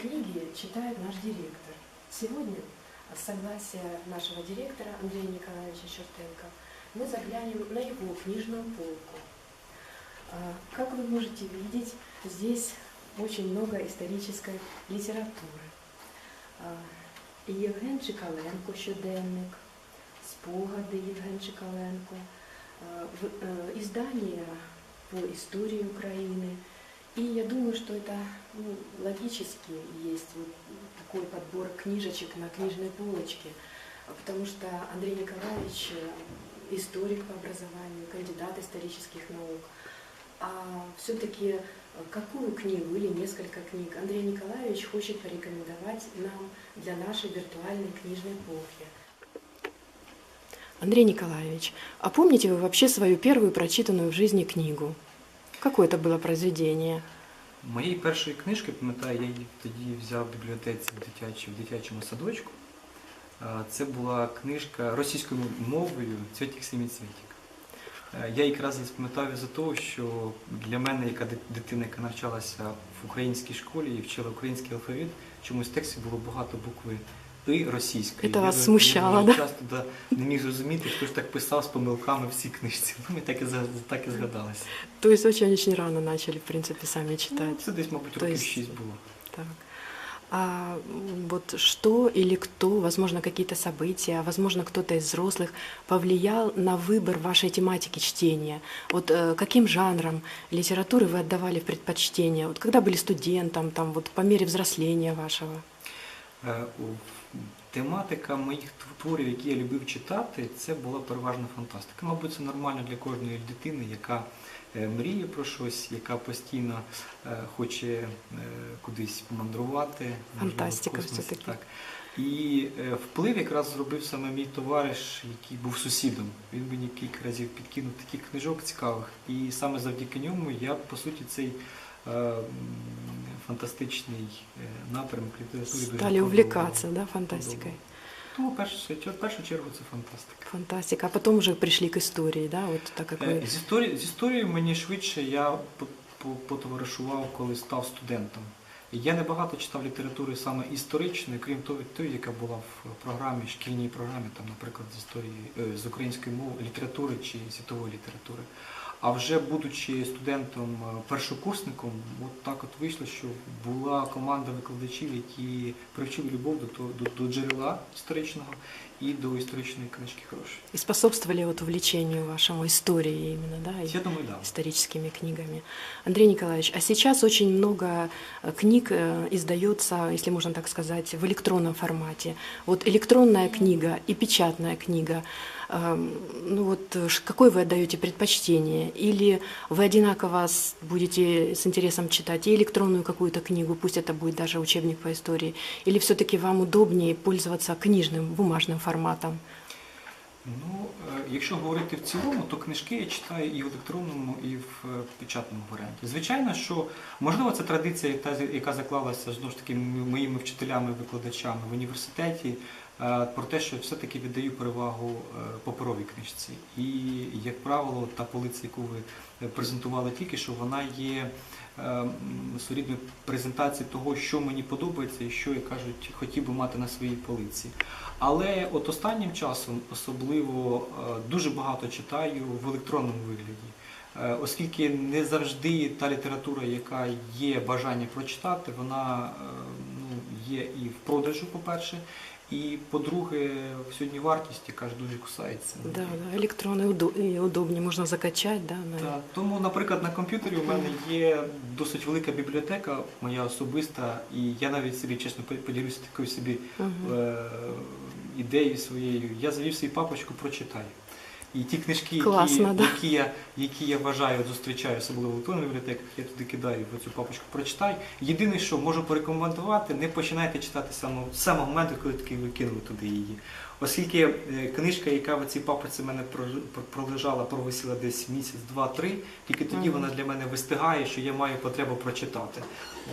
книги читает наш директор. Сегодня, э, с согласия нашего директора Андрея Николаевича Чертенко, мы заглянем на его книжную полку. А, как вы можете видеть, здесь очень много исторической литературы. А, І Євген Чикаленко щоденник, спогады Євген Чикаленко, а, іздання э, по истории Украины. И я думаю, что это ну, логически есть вот такой подбор книжечек на книжной полочке, потому что Андрей Николаевич э, историк по образованию, кандидат исторических наук. А все-таки какую книгу или несколько книг Андрей Николаевич хочет порекомендовать нам для нашей виртуальной книжной полки? Андрей Николаевич, а помните вы вообще свою первую прочитанную в жизни книгу? Какое это было произведение? Моєї першої книжки, пам'ятаю, я її тоді взяв в бібліотеці в, дитячій, в дитячому садочку. Це була книжка російською мовою Цвітік Семіцвітік. Я якраз пам'ятаю за того, що для мене, яка дитина, яка навчалася в українській школі і вчила український алфавіт, чомусь в тексті було багато букви І російської. Це Я вас дуже- смущало, я дуже да? часто да, не міг зрозуміти, хто ж так писав з помилками в цій книжці. Ну, мені так і, за- так і згадалося. То есть очень-очень рано начали, в принципе, сами Ну, читать. це десь, мабуть, То років есть- 6 було. Так. А м, вот что или кто, возможно, какие-то события, возможно, кто-то из взрослых повлиял на выбор вашей тематики чтения? Вот э, каким жанрам литературы вы отдавали в предпочтение? Вот когда были студентом, там вот по мере взросления вашего? Тематика моїх творів, які я любив читати, це була переважно фантастика. Мабуть, це нормально для кожної дитини, яка е, мріє про щось, яка постійно е, хоче е, кудись мандрувати. можливо, в Фантастика все-таки. Так. І вплив якраз зробив саме мій товариш, який був сусідом. Він мені кілька разів підкинув таких книжок цікавих. І саме завдяки ньому я, по суті, цей фантастичний е, напрямок літератури Стали подобав. да, фантастикой? Тому в першу, в першу чергу це фантастика. Фантастика. А потом уже пришли к истории, да, вот так как Е, вы... З історії, з історією мені швидше я по- по- потоваришував, коли став студентом. Я небагато читав літератури саме історичної, крім того, тої, яка була в програмі, шкільній програмі, там, наприклад, з історії е, з української мови, літератури чи світової літератури. А вже будучи студентом е, от так от вийшло, що була команда викладачів, які привчили любов до, до, до джерела історичного і до історичної книжки хорошої. И способствовали вот увлечению вашему истории именно, да? и- Я думаю, да. историческими книгами. Андрей Николаевич, а сейчас очень много э, книг э, издается, если можно так сказать, в электронном формате. Вот электронная книга и печатная книга. Эм, Ну вот э, ш- какой вы отдаете предпочтение? Или вы одинаково с- будете с интересом читать и электронную какую-то книгу, пусть это будет даже учебник по истории, или все-таки вам удобнее пользоваться книжным, бумажным форматом? Ну, е, якщо говорити в цілому, то книжки я читаю і в електронному, і в е, печатному варіанті. Звичайно, що можливо це традиція, яка заклалася знову ж таки моїми вчителями, викладачами в університеті, про те, що все-таки віддаю перевагу е, паперовій книжці. І, як правило, та полиця, яку ви е, презентували тільки що, вона є е, м, своєрідною презентацією того, що мені подобається і що, як кажуть, хотів би мати на своїй полиці. Але от останнім часом особливо е, дуже багато читаю в електронному вигляді, Е, оскільки не завжди та література, яка є бажання прочитати, вона е, ну, є і в продажу, по-перше, і по-друге, сьогодні вартість, яка ж дуже кусається. Да, да, електрони удо- можна закачати. да, на- да. тому, наприклад, на комп'ютері у мене є досить велика бібліотека, моя особиста, і я навіть собі, чесно, по- поділюся такою собі угу. е, ідеєю своєю. Я завів свій папочку прочитаю. І ті книжки, Класно, які, да. які, я, які я вважаю, зустрічаю, особливо в електронних бібліотеках, я туди кидаю в цю папочку, прочитай. Єдине, що можу порекомендувати, не починайте читати самого, з самого моменту, коли таки ви кинули туди її. Оскільки е, книжка, яка в цій папці в мене пролежала, провисіла десь місяць, два-три, тільки тоді Мгм. вона для мене вистигає, що я маю потребу прочитати.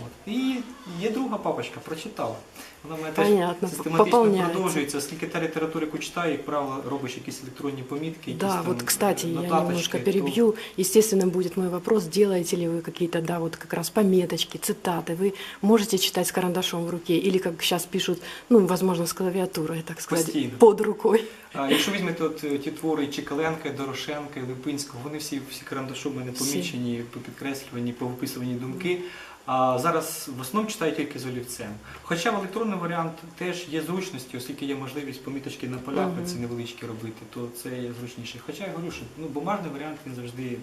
От. І є друга папочка, прочитала. Вона в мене Понятно, теж систематично пополняється. продовжується, оскільки та література, яку читаю, як правило, робиш якісь електронні помітки, якісь Да, там, вот, кстати, е, я нотаточки, немножко то- перебью. Естественно, будет мой вопрос, делаете ли вы какие-то, да, вот как раз пометочки, цитаты. Вы можете читать с карандашом в руке или, как сейчас пишут, ну, возможно, с клавиатурой, так сказать, Постійно. под рукой. А якщо візьмете от е, ті твори Чекаленка, Дорошенка, Липинського, вони всі, всі карандашом у мене Всі. помічені, попідкреслювані, повиписувані думки. А зараз в основному читаю тільки з олівцем. Хоча в електронний варіант теж є зручності, оскільки є можливість поміточки на полях Мгм. ці невеличкі робити, то це є зручніше. Хоча я говорю, що ну, бумажний варіант він завжди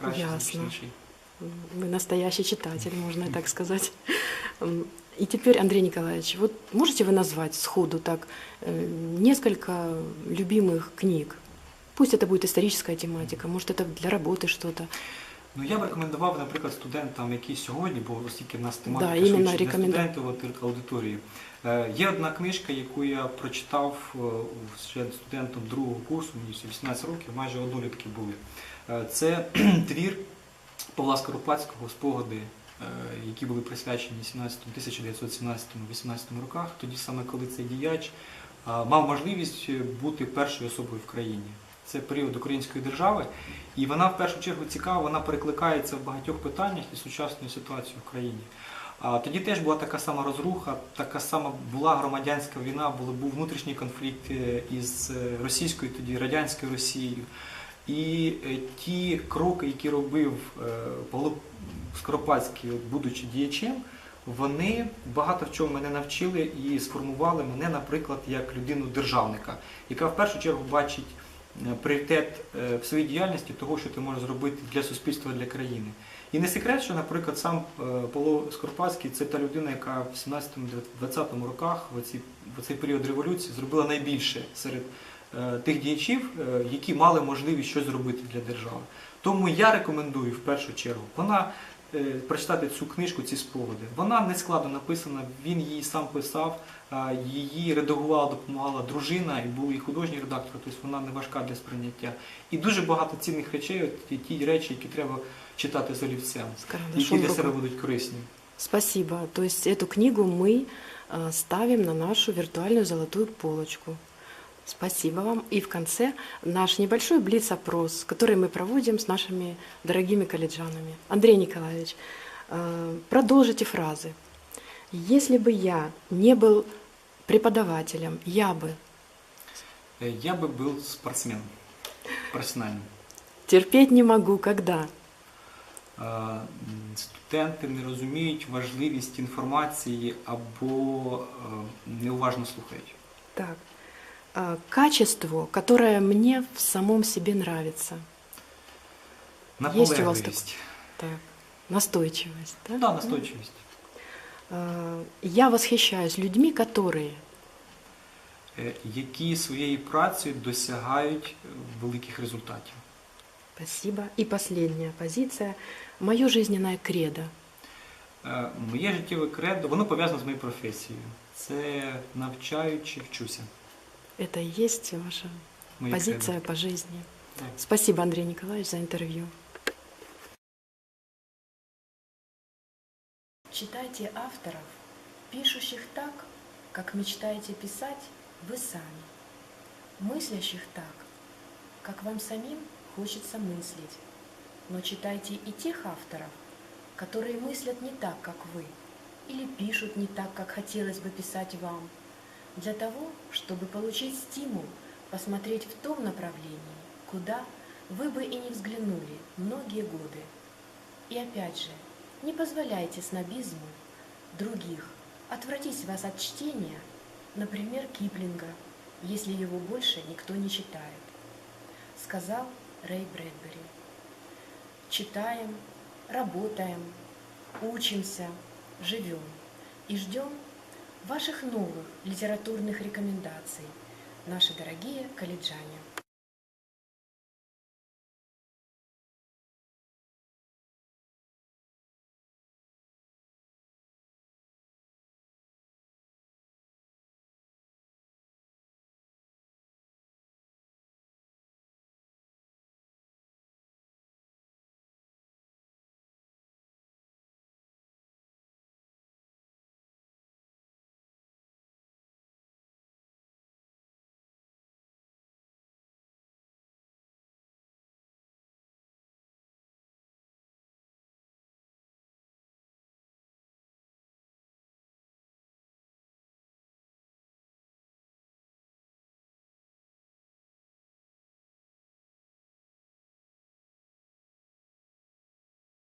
краще, Ясно. зручніший. Вы настоящий читатель, можно и так сказать. М, И теперь, Андрей Николаевич, вот можете вы назвать сходу так э, несколько любимых книг? Пусть это будет историческая тематика, может это для работы что-то. Ну я б рекомендував, наприклад, студентам, які сьогодні, бо оскільки в нас тематика Да, швидше студентів аудиторії. Е, Є одна книжка, яку я прочитав е, ще студентом другого курсу, мені 18 років, майже однолітки були. Е, Це твір Павла Скоропадського спогади, е, які були присвячені 1917-18 роках, тоді саме коли цей діяч е, мав можливість бути першою особою в країні. Це період української держави, і вона в першу чергу цікава, вона перекликається в багатьох питаннях із сучасної ситуації в країні. А тоді теж була така сама розруха, така сама була громадянська війна, був внутрішній конфлікт е, із е, російською тоді радянською Росією. І е, ті кроки, які робив Павло Скоропадський, будучи діячем, вони багато в чому мене навчили і сформували мене, наприклад, як людину державника, яка в першу чергу бачить пріоритет е, в своїй діяльності того, що ти можеш зробити для суспільства, для країни. І не секрет, що, наприклад, сам е, Павло Скоропадський це та людина, яка в 17-20 роках, в оці- в цей період революції, зробила найбільше серед е, тих діячів, е, які мали можливість щось зробити для держави. Тому я рекомендую в першу чергу вона е, прочитати цю книжку, ці спогади. Вона не складно написана, він її сам писав, а, її редагувала, допомагала дружина, і був і художній редактор, тобто вона не важка для сприйняття. І дуже багато цінних речей, от, ті- ті речі, які треба читати з олівцем, С які карандашом в для себе руках. будуть корисні. Спасибо. То есть эту книгу мы э, ставим на нашу виртуальную золотую полочку. Спасибо вам. И в конце наш небольшой блиц-опрос, который мы проводим с нашими дорогими колледжанами. Андрей Николаевич, э, продолжите фразы. Если бы я не был преподавателем, я бы Е, Я би був спортсменом професіональним. терпеть не могу, когда. Е, м, Студенти не розуміють важливість інформації або е, неуважно слухають. Так. А, Качество, которое мне в самом себе нравится. Есть у вас Наполегливість. Так. Настойчивость. Да? Ну, да, настойчивість. А, Я восхищаюсь людьми, которые Е, які своєю працею досягають е, великих результатів. Спасибо. И последняя позиция. Мое жизненное кредо. Е, Моє життєве кредо, воно пов'язане з моєю професією. Це навчаючи, вчуся. Это и есть ваша Моє позиция по жизни. Так. Спасибо, Андрей Николаевич, за интервью. Читайте авторов, пишущих так, как мечтаете писать вы сами, мыслящих так, как вам самим хочется мыслить. Но читайте и тех авторов, которые мыслят не так, как вы, или пишут не так, как хотелось бы писать вам, для того, чтобы получить стимул посмотреть в том направлении, куда вы бы и не взглянули многие годы. И опять же, не позволяйте снобизму других отвратить вас от чтения, например, Киплинга, если его больше никто не читает. Сказал Рэй Брэдбери. Читаем, работаем, учимся, живем и ждем ваших новых литературных рекомендаций, наши дорогие колледжане.